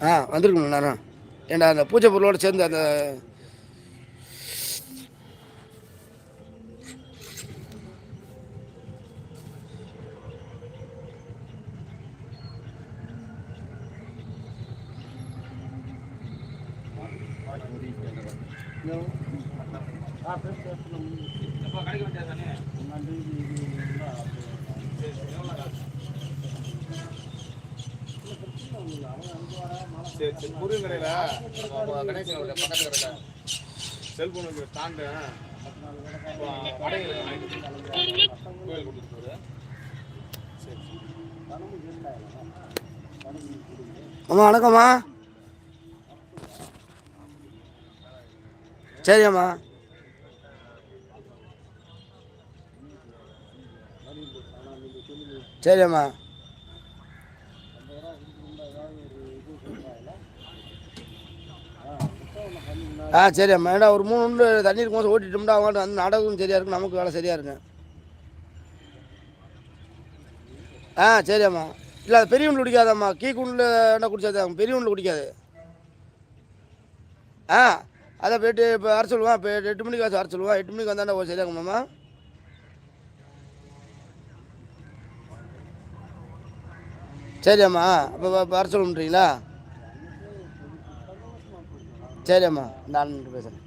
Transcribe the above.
ஆ வந்திருக்கணும் நேரம் ஏண்டா அந்த பூஜை பொருளோடு சேர்ந்து அந்த சரி சரி முருகன் கடையில். கணேசனோட பக்கத்து கடையில் செல்ஃபோனுக்கு ஸ்டாண்டு. வடைகள் கோயில் சரி அம்மா வணக்கம்மா. சரி அம்மா சரி அம்மா ஆ சரி அம்மா ஏடா ஒரு மூணு உண்டு தண்ணி இருக்கும் ஓட்டிட்டோம்னா அவங்க வந்து நடக்கும் சரியாக இருக்கும் நமக்கு வேலை சரியாக இருக்கும் ஆ சரி அம்மா இல்லை அது பெரிய உண்டு குடிக்காதம்மா. கீ குண்டில் குடிச்சாது பெரிய உண்டு குடிக்காது. ஆ அதை போய்ட்டு இப்போ வர சொல்லுவான். இப்போ எட்டு மணிக்கு வர வர சொல்லுவான். எட்டு மணிக்கு வந்தாண்டா ஒரு சரியாகுமாம்மா சரி அம்மா அப்போ வர சொல்லுன்றீங்களா சரிம்மா நான் பேசுகிறேன்